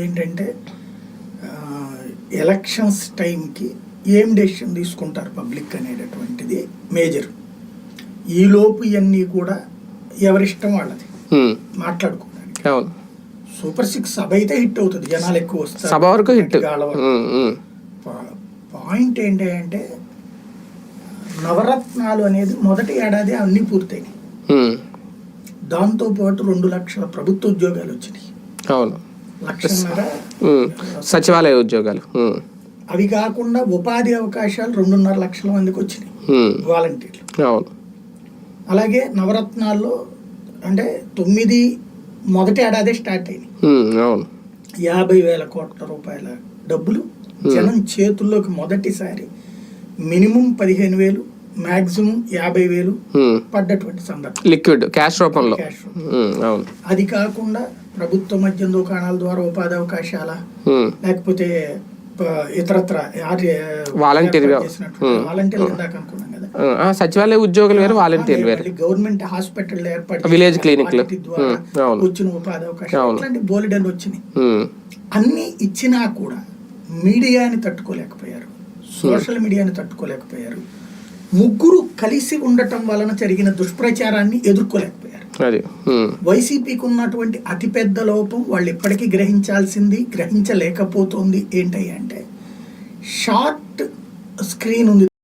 ఏంటంటే ఎలక్షన్స్ టైంకి ఏం డెసిషన్ తీసుకుంటారు పబ్లిక్ అనేటటువంటిది మేజర్ ఈలోపు ఇవన్నీ కూడా ఎవరిష్టం వాళ్ళది. మాట్లాడుకోవడానికి. అవును. సూపర్ సిక్స్ సభ అయితే హిట్ అవుతుంది. జనాలు ఎక్కువ వస్తారు. సభ వరకు హిట్ పాయింట్ ఏంటి అంటే నవరత్నాలు అనేది మొదటి ఏడాది అన్నీ పూర్తయినాయి. ఉమ్, దాంతోపాటు రెండు లక్షల ప్రభుత్వ ఉద్యోగాలు వచ్చినాయి. అవును. సచివాలయ ఉద్యోగాలు. అవి కాకుండా ఉపాధి అవకాశాలు రెండున్నర లక్షల మందికి వచ్చినాయి. వాలంటీర్లు. అవును. అలాగే నవరత్నాల్లో అంటే తొమ్మిది మొదటి ఏడాదే స్టార్ట్ అవును. యాభై వేల కోట్ల రూపాయల డబ్బులు. జనం చేతుల్లోకి మొదటిసారి మినిమం పదిహేను వేలు మ్యాక్సిమం యాభై వేలు పడ్డటువంటి సందర్భం. లిక్విడ్ క్యాష్ రూపంలో. అది కాకుండా ప్రభుత్వ మద్యం దుకాణాల ద్వారా ఉపాధి అవకాశాల లేకపోతే ఇతరత్ర వాలంటీర్ వాలంటీర్లు ఇందాక అనుకున్నాం కదా. సచివాలయ ఉద్యోగులు వేరు వాలంటీర్లు వేరు గవర్నమెంట్ హాస్పిటల్ ఏర్పాటు విలేజ్ అవును. వచ్చిన ఉపాధి అవకాశాలు. ఇట్లాంటి బోలెడన్ వచ్చినాయి. అన్ని ఇచ్చినా కూడా మీడియాని తట్టుకోలేకపోయారు. సోషల్ మీడియాని తట్టుకోలేకపోయారు. ముగ్గురు కలిసి ఉండటం వలన జరిగిన దుష్ప్రచారాన్ని ఎదుర్కోలేకపోయారు. వైసీపీకి ఉన్నటువంటి అతిపెద్ద లోపం వాళ్ళు ఇప్పటికీ గ్రహించాల్సింది గ్రహించలేకపోతుంది ఏంటి అంటే షార్ట్ స్క్రీన్ ఉంది.